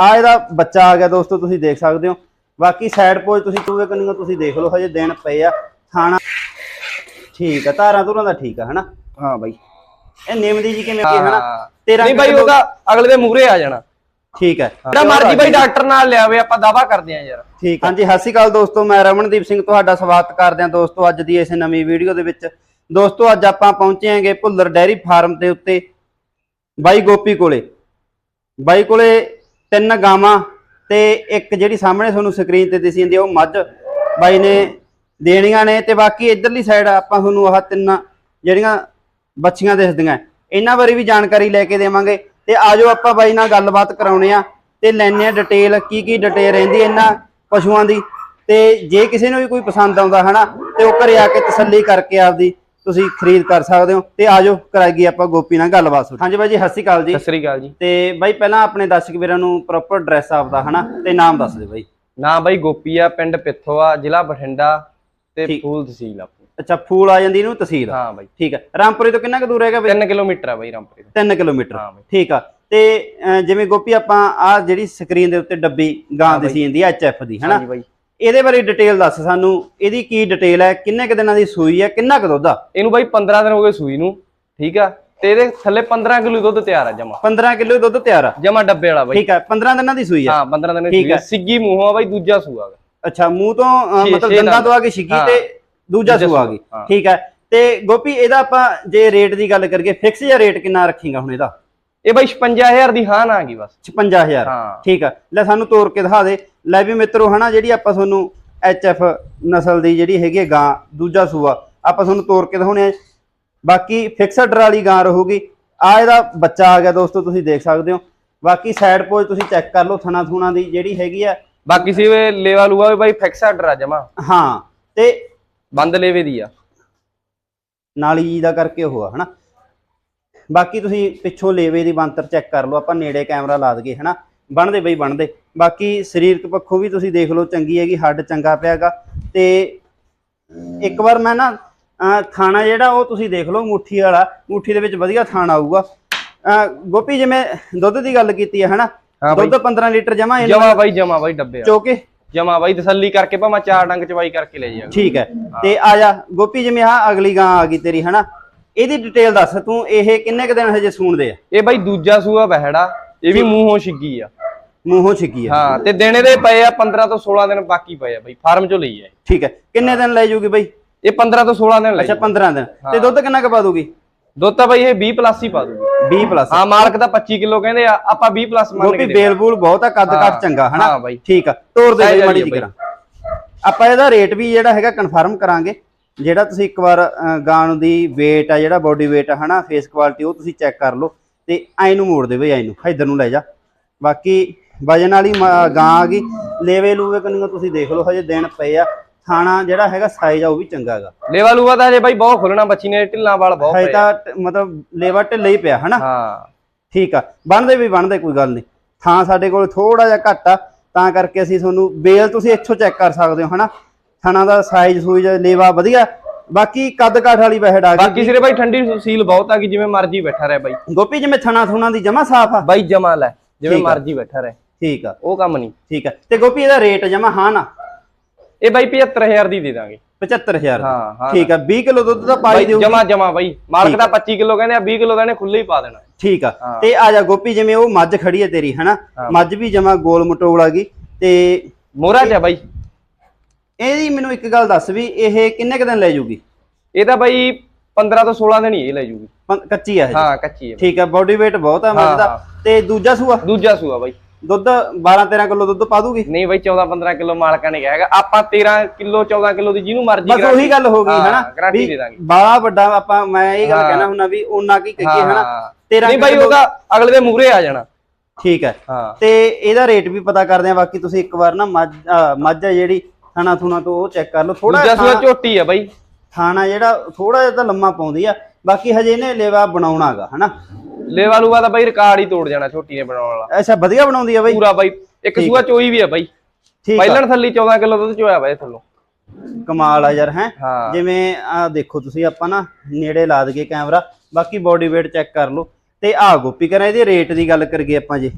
ਆ ਇਹਦਾ ਬੱਚਾ ਆ ਗਿਆ ਦੋਸਤੋ ਤੁਸੀਂ ਦੇਖ ਸਕਦੇ ਹੋ। ਬਾਕੀ ਸਾਈਡ ਪੋਜ ਤੁਸੀਂ ਚੂਹੇ ਕੰਨੀਓ ਤੁਸੀਂ ਦੇਖ ਲਓ ਹਜੇ ਦਿਨ ਪਏ ਆ। ਥਾਣਾ ਠੀਕ ਆ ਧਾਰਾਂ ਧੁਰਾਂ ਦਾ ਠੀਕ ਆ ਹਨਾ? ਹਾਂ ਬਾਈ। ਇਹ ਨਿੰਮ ਦੀ ਜੀ ਕਿਵੇਂ ਕੀ ਹਨਾ। ਤੇਰਾ ਨਹੀਂ ਬਾਈ ਉਹਦਾ ਅਗਲੇ ਦੇ ਮੂਹਰੇ ਆ ਜਾਣਾ। ਠੀਕ ਹੈ ਜਿਹੜਾ ਮਰਜ਼ੀ ਬਾਈ ਡਾਕਟਰ ਨਾਲ ਲਿਆਵੇ ਆਪਾਂ ਦਾਵਾ ਕਰਦੇ ਆ ਯਾਰ। ਠੀਕ ਹਾਂਜੀ ਸਤਿ ਸ਼੍ਰੀ ਅਕਾਲ ਦੋਸਤੋ ਮੈਂ ਰਮਨਦੀਪ ਸਿੰਘ ਤੁਹਾਡਾ ਸਵਾਗਤ ਕਰਦੇ ਹਾਂ ਦੋਸਤੋ ਅੱਜ ਦੀ ਇਸ ਨਵੀਂ ਵੀਡੀਓ ਦੇ ਵਿੱਚ। ਦੋਸਤੋ ਅੱਜ ਆਪਾਂ ਪਹੁੰਚੇ ਹਾਂਗੇ ਭੁੱਲਰ ਡੈਰੀ ਫਾਰਮ ਦੇ ਉੱਤੇ ਬਾਈ ਗੋਪੀ ਕੋਲੇ। ਬਾਈ ਕੋਲੇ ਤਿੰਨ ਗਾਵਾਂ ਤੇ ਇੱਕ ਜਿਹੜੀ ਸਾਹਮਣੇ ਤੁਹਾਨੂੰ ਸਕਰੀਨ ਤੇ ਦਿਸੀ ਜਾਂਦੀ ਉਹ ਮੱਝ। ਬਾਈ ਨੇ ਦੇਣੀਆਂ ਨੇ ਤੇ ਬਾਕੀ ਇਧਰਲੀ ਸਾਈਡ ਆਪਾਂ ਤੁਹਾਨੂੰ ਆਹ ਤਿੰਨ ਜਿਹੜੀਆਂ ਬੱਚੀਆਂ ਦਿਸਦੀਆਂ। ਇਹਨਾਂ ਬਾਰੇ ਵੀ ਜਾਣਕਾਰੀ ਲੈ ਕੇ ਦੇਵਾਂਗੇ ਤੇ ਆਜੋ ਆਪਾਂ ਬਾਈ ਨਾਲ ਗੱਲਬਾਤ ਕਰਾਉਣੇ ਆ ਤੇ ਲੈਣੇ ਆ ਡਿਟੇਲ ਕੀ ਕੀ ਡਿਟੇਲ ਰਹਿੰਦੀ ਇਹਨਾਂ ਪਸ਼ੂਆਂ ਦੀ। ਤੇ ਜੇ ਕਿਸੇ ਨੂੰ ਵੀ ਕੋਈ ਪਸੰਦ ਆਉਂਦਾ ਹਨਾ, ਤੇ ਉਹ ਘਰੇ ਆ ਕੇ ਤਸੱਲੀ ਕਰਕੇ ਆਪਦੀ ਤੁਸੀਂ ਖਰੀਦ ਕਰ ਸਕਦੇ ਹੋ ਤੇ ਆਜੋ ਕਰਾਈਏ ਆਪਾਂ ਗੋਪੀ ਨਾਲ ਗੱਲਬਾਤ ਸ਼ੁਰੂ। ਹਾਂਜੀ ਬਾਈ ਜੀ ਸਤਿ ਸ਼੍ਰੀ ਅਕਾਲ ਜੀ। ਸਤਿ ਸ੍ਰੀ ਅਕਾਲ ਜੀ। ਤੇ ਬਾਈ ਪਹਿਲਾਂ ਆਪਣੇ ਦਰਸ਼ਕ ਵੀਰਾਂ ਨੂੰ ਪ੍ਰੋਪਰ ਐਡਰੈਸ ਆਪਦਾ ਹਨਾ? ਤੇ ਨਾਮ ਦੱਸ ਦਿਓ ਬਾਈ। ਨਾਂ ਬਾਈ ਗੋਪੀ ਆ ਪਿੰਡ ਪਿੱਥੋ ਆ ਜ਼ਿਲ੍ਹਾ ਬਠਿੰਡਾ ਤੇ ਠੀਕ। ਫੂਲ ਤਹਿਸੀਲ ਆਪਣੀ। ਅੱਛਾ ਫੂਲ ਆ ਜਾਂਦੀ ਇਹਨੂੰ ਤਹਿਸੀਲ। ਹਾਂ ਬਾਈ। ਠੀਕ ਹੈ ਰਾਮਪੁਰੇ ਤੋਂ ਕਿੰਨਾ ਕੁ ਦੂਰ ਹੈਗਾ ਬਾਈ? 3 ਕਿਲੋਮੀਟਰ ਆ ਬਾਈ ਰਾਮਪੁਰੇ ਤੋਂ। 3 ਕਿਲੋਮੀਟਰ। ਹਾਂ ਬਾਈ। ਠੀਕ ਆ। ਤੇ ਅਹ, ਜਿਵੇਂ ਗੋਪੀ ਆਪਾਂ ਆ ਜਿਹੜੀ ਸਕਰੀਨ ਦੇ ਉੱਤੇ ਡੱਬੀ ਗਾਂ ਹਾਂ ਦੀ ਬਾਈ। ਸੀ ਜਾਂਦੀ ਐਫ ਦੀ ਹਨਾ? ਹਾਂਜੀ ਬਾਈ। ਇਹਦੇ ਬਾਰੇ ਡਿਟੇਲ ਦੱਸ ਸਾਨੂੰ ਇਹਦੀ ਕੀ ਡਿਟੇਲ ਹੈ ਕਿੰਨੇ ਕੁ ਦਿਨਾਂ ਦੀ ਸੂਈ ਹੈ ਕਿੰਨਾ ਕੁ ਦੁੱਧ ਆ ਇਹਨੂੰ ਬਾਈ 15 ਦਿਨ ਹੋ ਗਏ ਸੂਈ ਨੂੰ ਠੀਕ ਆ ਤੇ ਇਹਦੇ ਥੱਲੇ 15 ਕਿਲੋ ਦੁੱਧ ਤਿਆਰ ਆ ਜਮਾ 15 ਕਿਲੋ ਦੁੱਧ ਤਿਆਰ ਆ ਜਮਾ ਡੱਬੇ ਵਾਲਾ ਬਾਈ ਠੀਕ ਹੈ 15 ਦਿਨਾਂ ਦੀ ਸੂਈ ਹੈ ਹਾਂ 15 ਦਿਨ ਠੀਕ ਸੂਈ ਆ। ਆ। ਸਿੱਗੀ ਮੂੰਹੋਂ ਆ ਬਾਈ ਦੂਜਾ ਸੂਆ ਅੱਛਾ ਮੂੰਹ ਤੋਂ ਮਤਲਬ ਦੰਦਾਂ। ਤੋਂ ਆ ਕੇ ਹਾਂ। ਤੇ ਦੂਜਾ ਦੂਜਾ ਸੂ ਆ ਸੂਆ, ਗਈ। ਠੀਕ ਹੈ ਤੇ ਗੋਪੀ ਇਹਦਾ ਆਪਾਂ ਜੇ ਰੇਟ ਦੀ ਗੱਲ ਕਰੀਏ ਫਿਕਸ ਜਾਂ ਰੇਟ ਕਿੰਨਾ ਰੱਖੇਗਾ ਹੁਣ ਇਹਦਾ ਇਹ ਬਾਈ 56000 ਦੀ ਹਾਂ ਨਾ ਗਈ ਬਸ। 55000 ਹਾਂ। ਠੀਕ ਆ। ਲੈ ਸਾਨੂੰ ਤੋੜ ਕੇ ਦਿਖਾ ਦੇ। ਲੈ ਵੀ ਮਿੱਤਰੋ ਹਨਾ ਜਿਹੜੀ ਆਪਾਂ ਤੁਹਾਨੂੰ ਐਚ ਐਫ ਨਸਲ ਦੀ ਜਿਹੜੀ ਹੈਗੀ ਹੈ ਗਾਂ ਦੂਜਾ ਸੂਆ ਆਪਾਂ ਤੁਹਾਨੂੰ ਤੋੜ ਕੇ ਦਿਖਾਉਣੇ ਆ। ਬਾਕੀ ਫਿਕਸਡ ਵਾਲੀ ਗਾਂ ਰਹੂਗੀ। ਆ ਇਹਦਾ ਬੱਚਾ ਆ ਗਿਆ ਦੋਸਤੋ ਤੁਸੀਂ ਦੇਖ ਸਕਦੇ ਹੋ। ਬਾਕੀ ਸਾਈਡ ਪੋਜ ਤੁਸੀਂ ਚੈੱਕ ਕਰ ਲਓ ਥਣਾ ਥੂਣਾ ਦੀ ਜਿਹੜੀ ਹੈਗੀ ਆ। ਬਾਕੀ ਸੀ ਵੇ ਲੇਵਾ ਲੂਆ ਵੀ ਬਾਈ ਫਿਕਸ ਆਰਡਰ ਆ ਜਮਾ। ਹਾਂ ਤੇ ਬੰਦ ਲੇਵੇ ਦੀ ਆ। ਨਾਲੀ ਜੀ ਦਾ ਕਰਕੇ ਉਹ ਆ ਹਨਾ। ਬਾਕੀ ਤੁਸੀਂ ਪਿੱਛੋਂ ਲੇਵੇ ਦੀ ਬੰਤਰ ਚੈੱਕ ਕਰ ਲਓ ਆਪਾਂ ਨੇੜੇ ਕੈਮਰਾ ਲਾ ਦਈਏ ਹਨਾ? ਬਣਦੇ ਬਈ ਬਣਦੇ। ਬਾਕੀ ਸਰੀਰਕ ਪੱਖੋਂ ਵੀ ਤੁਸੀਂ ਦੇਖ ਲਓ ਚੰਗੀ ਹੈਗੀ ਹੱਡ ਚੰਗਾ ਪਿਆਗਾ ਤੇ ਇੱਕ ਵਾਰ ਮੈਂ ਨਾ ਥਾਣਾ ਜਿਹੜਾ ਉਹ ਤੁਸੀਂ ਦੇਖ ਲਓ ਮੁੱਠੀ ਵਾਲਾ। ਮੁੱਠੀ ਦੇ ਵਿੱਚ ਵਧੀਆ ਥਾਣਾ ਆਊਗਾ। ਗੋਪੀ ਜਿਵੇਂ ਦੁੱਧ ਦੀ ਗੱਲ ਕੀਤੀ ਹੈ ਹਨਾ? ਦੁੱਧ 15 ਲੀਟਰ ਜਮਾ ਜਮਾ ਬਾਈ ਜਮਾ ਬਾਈ ਡੱਬੇ ਚੋਕੇ। ਜਮਾ ਬਾਈ ਤਸੱਲੀ ਕਰਕੇ ਭਾਵੇਂ ਚਾਰ ਡੰਗ ਚਵਾਈ ਕਰਕੇ ਲੈ ਜਾਗਾ ਠੀਕ ਹੈ। ਤੇ ਆ ਜਾ ਗੋਪੀ ਜਿਵੇਂ ਆ ਅਗਲੀ ਗਾਂ ਆ ਗਈ ਤੇਰੀ ਹਨਾ? ਇਹਦੀ ਡਿਟੇਲ ਦੱਸ ਤੂੰ ਇਹ ਕਿੰਨੇ ਕ ਦਿਨ ਹਜੇ ਸੂਣਦੇ ਆ? ਇਹ ਬਾਈ ਦੂਜਾ ਸੂਆ ਬਹਿੜਾ ਇਹ ਵੀ ਮੂੰਹੋਂ ਛਿੱਗੀ ਆ। ਮੂੰਹੋਂ ਛਿੱਕੀ ਆ। ਹਾਂ ਤੇ ਦਿਨੇ ਦੇ ਪਏ ਆ 15 ਤੋਂ 16 ਦਿਨ ਬਾਕੀ ਪਏ ਆ ਬਾਈ ਫਾਰਮ ਚੋਂ ਲਈ ਆ। ਠੀਕ ਹੈ ਕਿੰਨੇ ਦਿਨ ਲੈ ਜੂਗੀ ਬਈ? ਇਹ 15 ਤੋਂ 16 ਦਿਨ ਲੈ ਅੱਛਾ 15 ਦਿਨ। ਤੇ ਦੁੱਧ ਕਿੰਨਾ ਕ ਪਾ ਦੂਗੀ? ਦੁੱਧ ਤਾਂ ਬਾਈ ਇਹ 20 ਪਲੱਸ ਹੀ ਪਾ ਦੂਗੀ। 20 ਪਲੱਸ ਹਾਂ ਮਾਲਕ ਤਾਂ 25 ਕਿਲੋ ਕਹਿੰਦੇ ਆ ਆਪਾਂ 20 ਪਲੱਸ ਮੰਨ ਕੇ ਬੇਲ ਬੂਲ ਬਹੁਤ ਆ ਕੱਦ ਕੱਟ ਚੰਗਾ ਹਨਾ? ਹਾਂ ਬਾਈ। ਠੀਕ ਆ। ਤੋਰ ਦੇ ਮਾੜੀ ਜੀ ਕਰਾਂ। ਆਪਾਂ ਇਹਦਾ ਰੇਟ ਵੀ ਜਿਹੜਾ ਹੈਗਾ ਕਨਫਰਮ ਕਰਾਂਗੇ। ਜਿਹੜਾ ਤੁਸੀਂ ਇੱਕ ਵਾਰ ਗਾਂ ਦੀ weight ਆ ਜਿਹੜਾ ਬੋਡੀ weight ਹਨਾ ਫੇਸ ਕੁਆਲਿਟੀ ਉਹ ਤੁਸੀਂ ਚੈੱਕ ਕਰ ਲਓ ਤੇ ਐ ਨੂੰ ਮੋੜ ਦੇ ਬਈ ਐ ਨੂੰ ਇਧਰ ਨੂੰ ਲੈ ਜਾ। ਬਾਕੀ ਵਜਨ ਵਾਲੀ ਗਾਂ ਆ ਗਈ ਲੇਵੇ ਲੂਵੇ ਕੰਨੀਓ ਤੁਸੀਂ ਦੇਖ ਲਓ ਹਜੇ ਦਿਨ ਪਏ ਆ। ਥਾਣਾ ਜਿਹੜਾ ਹੈਗਾ ਸਾਈਜ਼ ਆ ਉਹ ਵੀ ਚੰਗਾ ਹੈਗਾ। ਲੇਵਾ ਲੂਆ ਤਾਂ ਹਜੇ ਬਾਈ ਬਹੁਤ ਖੁੱਲਣਾ ਬੱਚੀ ਨੇ ਢਿੱਲਾਂ ਵਾਲ ਬਹੁਤ ਹਜੇ। ਤਾਂ ਮਤਲਬ ਲੇਵਾ ਢਿੱਲਾ ਹੀ ਪਿਆ ਹਨਾ? ਹਾਂ। ਠੀਕ ਆ ਬਣਦੇ ਵੀ ਬਣਦੇ ਕੋਈ ਗੱਲ ਨਹੀਂ। ਥਾਂ ਸਾਡੇ ਕੋਲ ਥੋੜਾ ਜਿਹਾ ਘੱਟ ਆ ਤਾਂ ਕਰਕੇ ਅਸੀਂ ਤੁਹਾਨੂੰ ਬੇਲ ਤੁਸੀਂ ਇੱਥੋਂ ਚੈੱਕ ਕਰ ਸਕਦੇ ਹੋ ਹਨਾ? ਥਾਣਾ ਦਾ ਸਾਈਜ਼ ਸੂਈਜ਼ ਲੇਵਾ ਵਧੀਆ। ਬਾਕੀ ਕੱਦ ਕਾਠ ਵਾਲੀ ਬਹਿੜ ਆ ਬਾਕੀ ਗਈ ਸਿਰੇ ਬਾਈ ਠੰਡੀ ਸੀਲ ਬਹੁਤ ਆ ਕਿ ਜਿਵੇਂ ਮਰਜ਼ੀ ਬੈਠਾ ਰਹੇ ਬਾਈ। ਗੋਪੀ ਜਿਵੇਂ ਥਣਾ ਥੁਣਾ ਦੀ ਜਮਾ ਸਾਫ਼ ਆ। ਬਾਈ ਜਮਾ ਲੈ ਜਿਵੇਂ ਆ। ਮਰਜ਼ੀ ਬੈਠਾ ਰਹੇ। ਠੀਕ ਆ। ਉਹ ਕੰਮ ਨਹੀਂ। ਠੀਕ ਆ। ਤੇ ਗੋਪੀ ਇਹਦਾ ਰੇਟ ਜਮਾ ਹਾਂ ਨਾ? ਇਹ ਬਾਈ 75000 ਦੀ ਦੇ ਦਾਂਗੇ। 75000 ਹਾਂ ਹਾਂ। ਠੀਕ ਆ। 20 ਕਿਲੋ ਦੁੱਧ ਤਾਂ ਪਾਈ ਦਿਓ। ਜਮਾ ਜਮਾ ਬਾਈ। ਮਾਲਕ ਤਾਂ 25 ਕਿਲੋ ਕਹਿੰਦੇ ਆ 20 ਕਿਲੋ ਦਾ ਇਹਨੇ ਖੁੱਲੇ ਹੀ ਪਾ ਦੇਣਾ। ਠੀਕ ਆ। ਤੇ ਆ ਜਾ ਗੋਪੀ ਜਿਵੇਂ ਉਹ ਮੱਝ ਖੜੀ ਹੈ ਤੇਰੀ ਹਨਾ। ਮੱਝ ਵੀ ਜਮਾ ਗੋਲ ਮਟੋਲ ਆ ਗਈ। ਤੇ ਮੋਹਰਾ ਆ ਬਾਈ। ਇਹਦੀ ਮੈਨੂੰ ਇੱਕ ਗੱਲ ਦੱਸ ਵੀ ਇਹ ਕਿੰਨੇ ਕ ਦਿਨ ਲੈ ਜੂਗੀ? ਇਹ ਤਾਂ ਬਾਈ 15 ਤੋਂ 16 ਦਿਨ ਹੀ ਇਹ ਲੈ ਜੂਗੀ। ਪੰ- ਕੱਚੀ ਆ ਇਹ? ਹਾਂ ਕੱਚੀ ਹੈ। ਠੀਕ ਆ ਬਾਡੀ weight ਬਹੁਤ ਆ ਮੱਝ ਦਾ। ਤੇ ਦੂਜਾ ਸੂਆ? ਦੂਜਾ ਸੂਆ ਬਾਈ। ਦੁੱਧ 12 13 ਕਿਲੋ ਦੁੱਧ ਪਾ ਦੂਗੀ? ਨਹੀਂ ਬਾਈ 14 15 ਕਿਲੋ ਮਾਲਕਾਂ ਨੇ ਕਿਹਾ ਹੈਗਾ। ਆਪਾਂ 13 ਕਿਲੋ 14 ਕਿਲੋ ਦੀ ਜਿਹਨੂੰ ਮਰਜ਼ੀ ਬਸ ਉਹੀ ਗੱਲ ਹੋ ਗਈ ਹਾਂ, ਹਨਾ? guarantee ਦੇ ਦਾਂਗੇ। ਬਾਲਾ ਵੱਡਾ ਆਪਾਂ ਮੈਂ ਇਹ ਗੱਲ ਹਾਂ। ਕਹਿਣਾ ਹੁੰਨਾ ਵੀ ਉਹਨਾਂ ਕੀ ਕਹੀਏ ਹਨਾ ਹਾਂ। 13 ਨਹੀਂ ਬਾਈ ਕਿਲੋ- ਉਹਦਾ ਅਗਲੇ ਦੇ ਮੂਹਰੇ ਆ ਜਾਣਾ। ਠੀਕ ਹੈ ਹਾਂ। ਤੇ ਇਹਦਾ ਰੇਟ ਵੀ ਪਤਾ ਕਰਦੇ ਆ ਬਾਕੀ ਤੁਸੀਂ ਇੱਕ ਵਾਰ ਨਾ ਮੱਝ ਅਹ ਮੱਝ ਹੈ ਜਿਹੜੀ ਥਾਣਾ ਥੁਣਾ ਤੋਂ ਉਹ ਚੈੱਕ ਕਰ ਲਓ। ਥੋੜਾ ਦੂਜਾ ਸੂਆ ਝੋਟੀ ਆ ਬਾਈ। ਥਾਣਾ ਜਿਹੜਾ ਥੋੜਾ ਜਿਹਾ ਤਾਂ ਲੰਮਾ ਪਾਉਂਦੀ ਆ। ਬਾਕੀ ਹਜੇ ਇਹਨੇ ਲੇਵਾ ਬਣਾਉਣਾਗਾ ਹਨਾ? ਲੇਵਾ ਲੂਆ ਤਾਂ ਬਾਈ ਰਿਕਾਰਡ ਹੀ ਤੋੜ ਜਾਣਾ ਛੋਟੀ ਨੇ ਬਣਾਉਣ ਵਾਲਾ। ਅੱਛਾ ਵਧੀਆ ਬਣਾਉਂਦੀ ਆ ਬਈ? ਪੂਰਾ ਬਾਈ। ਇੱਕ ਸੂਆ ਚੋਈ ਵੀ ਆ ਬਾਈ। ਠੀਕ ਆ। ਪਹਿਲਣ ਥੱਲੀ 14 ਕਿਲੋ ਦੁੱਧ ਚੋਇਆ ਬਾਈ ਥੱਲੋਂ। ਕਮਾਲ ਆ ਯਾਰ ਹੈ? ਜਿਵੇਂ ਆ ਦੇਖੋ ਤੁਸੀਂ ਆਪਾਂ ਨਾ ਨੇੜੇ ਲਾ ਦਈਏ ਕੈਮਰਾ। ਬਾਕੀ ਬਾਡੀ weight ਚੈੱਕ ਕਰ ਲਓ। ਤੇ ਆ ਗੋਪੀ ਕਰਾਂ ਇਹਦੇ ਰੇਟ ਦੀ ਗੱਲ ਕਰੀਏ ਆਪਾਂ ਜੇ।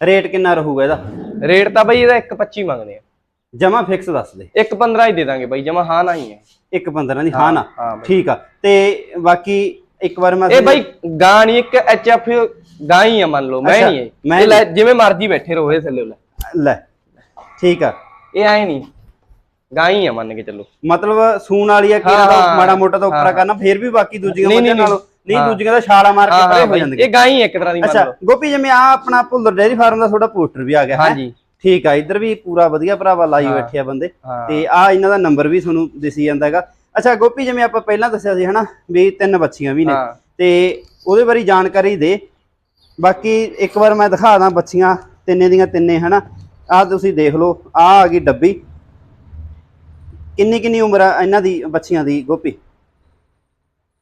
ਰੇਟ ਕਿੰਨਾ ਰਹੂਗਾ ਇਹਦਾ? ਰੇਟ ਤਾਂ ਬਾਈ ਇਹਦਾ 1.25 ਮੰਗਦੇ ਆ। ਜਮਾ ਫਿਕਸ ਦੱਸ ਦੇ। 1.15 ਹੀ ਦੇ ਦਾਂਗੇ ਬਾਈ ਜਮਾ ਹਾਂ ਨਾ ਹੀ ਹੈ। ਇੱਕ 15 ਦੀ ਹਾਂ ਨਾ। ਠੀਕ ਆ। ਤੇ ਬਾਕੀ ਇੱਕ ਵਾਰ ਮੈਂ ਇਹ ਬਾਈ ਗਾਂ ਨਹੀਂ ਇੱਕ ਐਚਐਫ ਗਾਂ ਹੀ ਆ ਮੰਨ ਲਓ ਮੈਂ ਨਹੀਂ ਹੈ ਜਿਵੇਂ ਮਰਜ਼ੀ ਬੈਠੇ ਰਹੋ ਇਹ ਥੱਲੇ ਲੈ। ਲੈ ਠੀਕ ਆ। ਇਹ ਐ ਨਹੀਂ ਗਾਂ ਹੀ ਆ ਮੰਨ ਕੇ ਚੱਲੋ। ਮਤਲਬ ਸੂਣ ਵਾਲੀ ਆ ਕਿਹੜਾ ਹਾਂ, ਮਾੜਾ ਮੋਟਾ ਤਾਂ ਉੱਪਰਾ। ਕਰਨਾ ਫੇਰ ਵੀ ਬਾਕੀ ਦੂਜੀਆਂ ਮੱਝਾਂ ਨਾਲੋਂ ਨਹੀਂ। ਦੂਜੀਆਂ ਦਾ ਛਾਲਾ ਮਾਰ ਕੇ ਪਰੇ ਹਾਂ ਜਾਂਦੀਆਂ ਇਹ ਗਾਂ ਹੀ ਇੱਕ ਤਰ੍ਹਾਂ ਦੀ ਮੰਨ ਅੱਛਾ ਲਓ। ਗੋਪੀ ਜਿਵੇਂ ਆ ਆਪਣਾ ਭੁੱਲਰ ਡੇਰੀ ਫਾਰਮ ਦਾ ਤੁਹਾਡਾ ਪੋਸਟਰ ਵੀ ਆ ਗਿਆ ਹੈਂ? ਹਾਂਜੀ। ਠੀਕ ਆ ਇੱਧਰ ਵੀ ਪੂਰਾ ਵਧੀਆ ਭਰਾਵਾ ਲਾਈ। ਬੈਠੇ ਆ ਬੰਦੇ। ਤੇ ਆ ਇਹਨਾਂ ਦਾ ਨੰਬਰ ਵੀ ਤੁਹਾਨੂੰ ਦਿਸੀ ਜਾਂਦਾ ਹੈਗਾ। ਅੱਛਾ ਗੋਪੀ ਜਿਵੇਂ ਆਪਾਂ ਪਹਿਲਾਂ ਦੱਸਿਆ ਸੀ ਹਨਾ ਵੀ ਤਿੰਨ ਬੱਚੀਆਂ ਵੀ ਨੇ। ਤੇ ਉਹਦੇ ਬਾਰੇ ਜਾਣਕਾਰੀ ਦੇ। ਬਾਕੀ ਇੱਕ ਵਾਰ ਮੈਂ ਦਿਖਾ ਦਾਂ ਬੱਚੀਆਂ ਤਿੰਨੇ ਦੀਆਂ ਤਿੰਨੇ ਹਨਾ। ਆਹ ਤੁਸੀਂ ਦੇਖ ਲਓ ਆ ਆ ਗਈ ਡੱਬੀ। ਕਿੰਨੀ ਕਿੰਨੀ ਉਮਰ ਆ ਇਹਨਾਂ ਦੀ ਬੱਚੀਆਂ ਦੀ ਗੋਪੀ?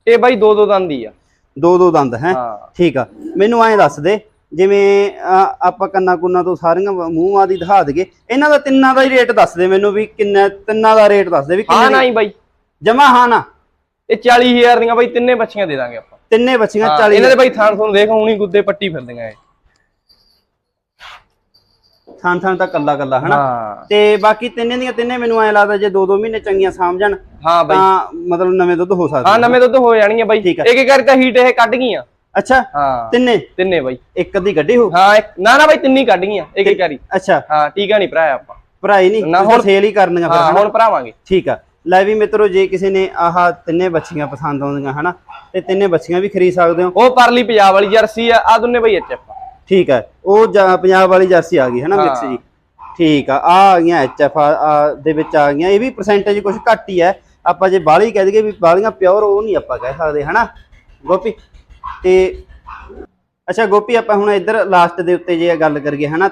ਇਹ ਬਾਈ ਦੋ ਦੋ ਦੰਦ ਹੀ ਆ। ਦੋ ਦੋ ਦੰਦ ਹਾਂ। ਠੀਕ ਆ। ਮੈਨੂੰ ਐਂ ਦੱਸ ਦੇ ਜਿਵੇਂ ਆਪਾਂ ਕੰਨਾ ਕੁੰਨਾ ਤੋਂ ਸਾਰੀਆਂ ਮੂੰਹ ਆਦੀ ਦਿਖਾ ਦਈਏ ਇਹਨਾਂ ਦਾ ਤਿੰਨਾਂ ਦਾ ਹੀ ਰੇਟ ਦੱਸ ਦੇ ਮੈਨੂੰ ਵੀ ਕਿੰਨਾ ਤਿੰਨਾਂ ਦਾ ਰੇਟ ਦੱਸ ਦੇ ਵੀ ਕਿੰਨੇ ਨਾ ਹੀ ਬਾਈ। ਜਮਾ ਹਾਂ ਨਾ। ਇਹ 40000 ਦੀਆਂ ਬਾਈ ਤਿੰਨੇ ਬੱਚੀਆਂ ਦੇ ਦਾਂਗੇ ਆਪਾਂ। ਤਿੰਨੇ ਬੱਚੀਆਂ ਹਾਂ, 40 ਇਹਨਾਂ ਦੇ ਬਾਈ ਥਾਣ ਤੁਹਾਨੂੰ ਦੇਖ ਹੁਣੀ ਗੁੱਦੇ ਪੱਟੀ ਫਿਰਦੀਆਂ ਇਹ। ਥਾਂ ਥਾਂ ਤਾਂ ਕੱਲਾ ਕੱਲਾ ਹਨਾ? ਤੇ ਬਾਕੀ ਤਿੰਨੇ ਦੀਆਂ ਤਿੰਨੇ ਮੈਨੂੰ ਐਂ ਲੱਗਦਾ ਜੇ ਦੋ ਦੋ ਮਹੀਨੇ ਚੰਗੀਆਂ ਹਾਂ ਬਾਈ। ਤਾਂ ਮਤਲਬ ਨਵੇਂ ਦੁੱਧ ਹੋ ਸਕਦੇ ਹਾਂ ਨਵੇਂ ਦੁੱਧ ਹੋ ਜਾਣਗੀਆਂ ਬਾਈ। ਇੱਕ ਇੱਕ ਕਰਕੇ ਹੀਟ ਇਹ ਕੱਢ ਗਈਆਂ। ਅੱਛਾ? ਹਾਂ। ਤਿੰਨੇ? ਤਿੰਨੇ ਬਾਈ। ਇੱਕ ਅੱਧੀ ਗੱਡੀ ਹੋ ਹਾਂ ਇੱਕ ਨਾ ਨਾ ਬਾਈ ਤਿੰਨੀ ਕੱਢ ਗਈਆਂ ਇੱਕ ਇੱਕ ਵਾਰੀ। ਅੱਛਾ। ਹਾਂ ਟੀਕਾ ਨਹੀਂ ਭਰਾਇਆ ਆਪਾਂ। ਭਰਾਈ ਨਹੀਂ ਨਾ, ਹੁਣ- ਸੇਲ ਹੀ ਕਰਨੀਆਂ ਫਿਰ ਹਾਂ ਹਨਾ? ਹੁਣ ਭਰਾਵਾਂਗੇ। ਠੀਕ ਆ। ਲੈ ਵੀ ਮਿੱਤਰੋ ਜੇ ਕਿਸੇ ਨੇ ਆਹ ਤਿੰਨੇ ਬੱਚੀਆਂ ਪਸੰਦ ਆਉਂਦੀਆਂ ਹਨਾ ਤੇ ਤਿੰਨੇ ਬੱਚੀਆਂ ਵੀ ਖਰੀਦ ਸਕਦੇ ਹੋ। ਉਹ ਪਰਲੀ ਪੰਜਾਬ ਵਾਲੀ ਜਰਸੀ ਆ ਆ ਦੋਨੇ ਬਾਈ ਐਚਐਫ ਠੀਕ ਹੈ ਉਹ ਜਾਂ- ਪੰਜਾਬ ਵਾਲੀ ਜਰਸੀ ਆ ਗਈ ਹਨਾ ਹਾਂ। ਮਿਕਸ ਜੀ ਠੀਕ ਆ ਆ ਆ ਗਈਆਂ ਐਚਐਫ ਦੇ ਵਿੱਚ ਆ ਗਈਆਂ। ਇਹ ਵੀ ਪਰਸੈਂਟੇਜ ਕੁਝ ਘੱਟ ਹੀ ਹੈ ਆਪਾਂ ਜੇ ਬਾਹਲੀ ਕਹਿ ਦਈਏ ਵੀ ਬਾਹਲੀਆਂ ਪਿਓਰ ਉਹ ਨਹੀਂ ਆਪਾਂ ਕਹਿ ਸਕਦੇ ਹਨਾ? ਗੋਪੀ ਤੇ ਅੱਛਾ ਗੋਪੀ ਆਪਾਂ ਹੁਣ ਇੱਧਰ ਲਾਸਟ ਦੇ ਉੱਤੇ ਜੇ ਗੱਲ ਕਰੀਏ ਹਨਾ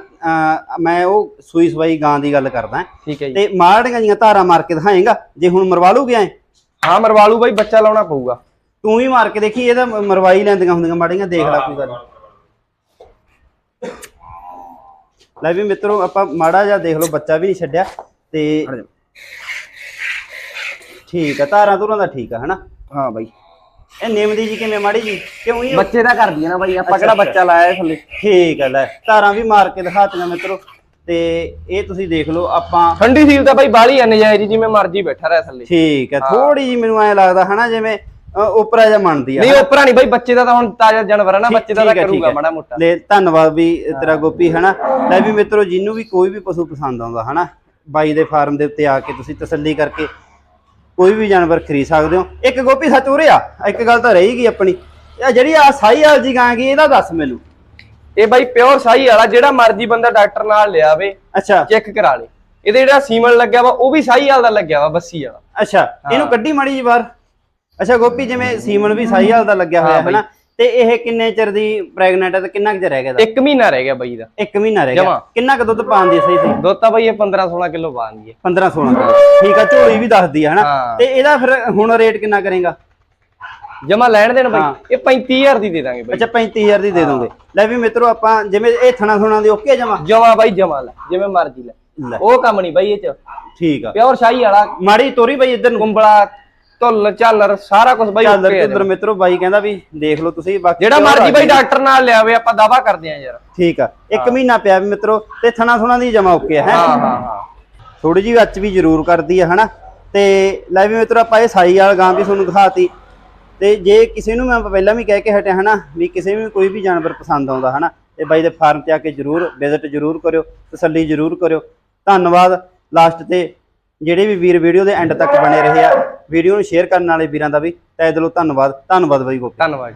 ਮੈਂ ਉਹ ਸੂਈ ਸਵਾਈ ਗਾਂ ਦੀ ਗੱਲ ਕਰਦਾ। ਠੀਕ ਹੈ ਜੀ। ਤੇ ਮਾੜੀਆਂ ਜੀਆਂ ਧਾਰਾਂ ਮਾਰ ਕੇ ਦਿਖਾਏਗਾ ਜੇ ਹੁਣ ਮਰਵਾ ਲੂ ਗਿਆ ਹਾਂ ਮਰਵਾਲੂ ਬਾਈ ਬੱਚਾ ਲਾਉਣਾ ਪਊਗਾ। ਤੂੰ ਵੀ ਮਾਰ ਕੇ ਦੇਖੀ ਇਹਦਾ ਮਰਵਾਈ ਲੈਂਦੀਆਂ ਹੁੰਦੀਆਂ ਮਾੜੀਆਂ ਦੇਖ ਲੈ ਕੋਈ ਗੱਲ। ਲੈ ਵੀ ਮਿੱਤਰੋ ਆਪਾਂ ਮਾੜਾ ਜਿਹਾ ਦੇਖ ਲਓ ਬੱਚਾ ਵੀ ਨਹੀਂ ਛੱਡਿਆ ਤੇ ਠੀਕ ਆ ਧਾਰਾਂ ਧੁਰਾਂ ਦਾ ਠੀਕ ਆ ਹਨਾ? ਹਾਂ ਬਾਈ। ਇਹ ਨਿੰਮਦੀ ਜੀ ਕਿਵੇਂ ਮਾੜੀ ਜੀ? ਕਿਉਂ ਹੀ ਬੱਚੇ ਦਾ ਕਰਦੀ ਨਾ ਬਾਈ ਆਪਾਂ ਕਿਹੜਾ ਬੱਚਾ ਲਾਇਆ ਥੱਲੇ? ਠੀਕ ਆ ਲੈ। ਧਾਰਾਂ ਵੀ ਮਾਰ ਕੇ ਦਿਖਾਤੀਆਂ ਮਿੱਤਰੋ। ਤੇ ਇਹ ਤੁਸੀਂ ਦੇਖ ਲਓ ਆਪਾਂ ਠੰਡੀ ਸੀਲ ਤਾਂ ਬਾਈ ਬਾਲੀ ਆ ਨਜਾਇਜ਼ ਜਿਵੇਂ ਮਰਜ਼ੀ ਬੈਠਾ ਰਹਿ ਥੱਲੇ। ਠੀਕ ਹੈ। ਥੋੜੀ ਜੀ ਮੈਨੂੰ ਐ ਲੱਗਦਾ ਹਨਾ ਜਿਵੇਂ ਉਪਰਾ ਜਿਹਾ ਮੰਨਦੀ ਆ ਨਹੀਂ ਉਪਰਾ ਨਹੀਂ ਬਾਈ ਬੱਚੇ ਦਾ ਤਾਂ ਹੁਣ ਤਾਜ਼ਾ ਜਾਨਵਰ ਆ ਨਾ ਬੱਚੇ ਦਾ ਤਾਂ ਹੈ, ਕਰੂਗਾ ਹੈ। ਮਾੜਾ ਮੋਟਾ। ਲੈ ਧੰਨਵਾਦ ਵੀ ਤੇਰਾ ਗੋਪੀ ਹਨਾ। ਲੈ ਵੀ ਮਿੱਤਰੋ ਜਿਹਨੂੰ ਵੀ ਕੋਈ ਵੀ ਪਸ਼ੂ ਪਸੰਦ ਆਉਂਦਾ ਹਨਾ ਬਾਈ ਦੇ ਫਾਰਮ ਦੇ ਉੱਤੇ ਆ ਕੇ ਤੁਸੀਂ ਤਸੱਲੀ ਕਰਕੇ ਕੋਈ ਵੀ ਜਾਨਵਰ ਖਰੀਦ ਸਕਦੇ ਹੋ। ਇੱਕ ਗੋਪੀ ਸੱਚ ਉਰੇ ਆ ਇੱਕ ਗੱਲ ਤਾਂ ਰਹੀ ਗਈ ਆਪਣੀ। ਇਹ ਜਿਹੜੀ ਆ ਸਾਈ ਵਾਲ ਜੀ ਗਾਂ ਗਈ ਇਹਦਾ ਦੱਸ ਮੈਨੂੰ। ਇਹ ਬਾਈ ਪਿਓਰ ਸਾਈ ਵਾਲਾ ਜਿਹੜਾ ਮਰਜ਼ੀ ਬੰਦਾ ਡਾਕਟਰ ਨਾਲ ਲਿਆਵੇ ਅੱਛਾ। ਚੈੱਕ ਕਰਾ ਲੇ। ਇਹਦੇ ਜਿਹੜਾ ਸੀਮਨ ਲੱਗਿਆ ਵਾ ਉਹ ਵੀ ਸਾਈ ਵਾਲ ਦਾ ਲੱਗਿਆ ਵਾ ਬੱਸੀ ਵਾਲਾ। ਅੱਛਾ ਇਹਨੂੰ ਕੱਢੀ ਮਾੜੀ ਜੀ ਬਾਹਰ। ਅੱਛਾ ਗੋਪੀ ਜਿਵੇਂ ਸੀਮਨ ਵੀ ਸਾਈ ਵਾਲ ਦਾ ਲੱਗਿਆ ਹੋਇਆ ਹੈ ਨਾ ਤੇ ਇਹ ਕਿੰਨੇ ਚਿਰ ਦੀ ਪ੍ਰੈਗਨੈਂਟ ਹੈ ਤੇ ਕਿੰਨਾ ਕੁ ਚਿਰ ਰਹਿ ਗਿਆ ਦਾ ਇੱਕ ਮਹੀਨਾ ਰਹਿ ਗਿਆ ਬਾਈ ਦਾ। ਇੱਕ ਮਹੀਨਾ ਰਹਿ ਗਿਆ। ਕਿੰਨਾ ਕੁ ਦੁੱਧ ਪਾਉਂਦੀ ਸਹੀ ਸਹੀ? ਦੁੱਧ ਤਾਂ ਬਾਈ ਇਹ 15 16 ਕਿਲੋ ਪਾਉਂਦੀ ਹੈ। 15 16 ਕਿਲੋ। ਠੀਕ ਆ ਝੋਲੀ ਵੀ ਦੱਸਦੀ ਹੈ ਹਨਾ। ਤੇ ਇਹਦਾ ਫਿਰ ਹੁਣ ਰੇਟ ਕਿੰਨਾ ਕਰੇਗਾ? ਜਮਾ ਲੈਣ ਦੇਣ। ਬਾਈ। ਇਹ 35000 ਦੀ ਦੇ ਦਾਂਗੇ ਬਾਈ। ਅੱਛਾ 35000 ਦੀ ਦੇ ਦੋਗੇ। ਲੈ ਵੀ ਮਿੱਤਰੋ ਆਪਾਂ ਜਿਵੇਂ ਇਹ ਥਣਾ ਥੁਣਾ ਦੀ ਓਕੇ ਜਮਾ? ਜਮਾ ਬਾਈ ਜਮਾ ਲੈ। ਜਿਵੇਂ ਮਰਜ਼ੀ ਲੈ। ਲੈ। ਉਹ ਕੰਮ ਨਹੀਂ ਬਾਈ ਇਹ ਚ। ਠੀਕ ਆ। ਪਿਓਰ ਸ਼ਾਹੀ ਵਾਲਾ। ਮਾੜੀ ਤੋਰੀ ਬਈ ਇੱਧਰ ਨੂੰ। ਕੁੰਬਲਾ ਧੁੱਲ ਝਾਲਰ ਸਾਰਾ ਕੁਝ ਬਾਈ ਚੱਲ okay ਆ ਮਿੱਤਰੋ ਬਾਈ ਕਹਿੰਦਾ ਵੀ ਦੇਖ ਲਓ ਤੁਸੀਂ ਬਾਕੀ ਜਿਹੜਾ ਮਰਜ਼ੀ ਬਾਈ। ਡਾਕਟਰ ਨਾਲ ਲਿਆਵੇ ਆਪਾਂ ਦਾਵਾ ਕਰਦੇ ਆ ਯਾਰ। ਠੀਕ ਆ। ਇੱਕ ਮਹੀਨਾ ਪਿਆ ਵੀ ਮਿੱਤਰੋ ਤੇ ਥਣਾ ਥੁਣਾ ਦੀ ਜਮਾ ਓਕੇ ਹੈ? ਹਾਂ ਹਾਂ ਹਾਂ। ਥੋੜੀ ਜਿਹੀ ਅੱਚ ਵੀ ਜ਼ਰੂਰ ਕਰਦੀ ਆ ਹਨਾ? ਤੇ ਲੈ ਵੀ ਮਿੱਤਰੋ ਆਪਾਂ ਇਹ ਸਾਈ ਵਾਲ ਗਾਂ ਵੀ ਤੁਹਾਨੂੰ ਦਿਖਾਤੀ। ਤੇ ਜੇ ਕਿਸੇ ਨੂੰ ਮੈਂ ਪਹਿਲਾਂ ਵੀ ਕਹਿ ਕੇ ਹਟਿਆ ਹਨਾ? ਵੀ ਕਿਸੇ ਨੂੰ ਕੋਈ ਵੀ ਜਾਨਵਰ ਪਸੰਦ ਆਉਂਦਾ ਹਨਾ? ਤੇ ਬਾਈ ਦੇ ਫਾਰਮ ਤੇ ਆ ਕੇ ਜ਼ਰੂਰ ਵਿਜ਼ਿਟ ਜ਼ਰੂਰ ਕਰਿਓ ਤਸੱਲੀ ਜ਼ਰੂਰ ਕਰਿਓ। ਧੰਨਵਾਦ ਲਾਸਟ ਤੇ ਜਿਹੜੇ ਵੀ ਵੀਰ ਵੀਡੀਓ ਦੇ ਐਂਡ ਤੱਕ ਬਣੇ ਰਹੇ ਆ, ਵੀਡੀਓ ਨੂੰ ਸ਼ੇਅਰ ਕਰਨ ਵਾਲੇ ਵੀਰਾਂ ਦਾ ਵੀ ਤਹਿ ਦਿਲੋਂ ਧੰਨਵਾਦ ਧੰਨਵਾਦ ਬਾਈ ਗੋਪੀ। ਧੰਨਵਾਦ।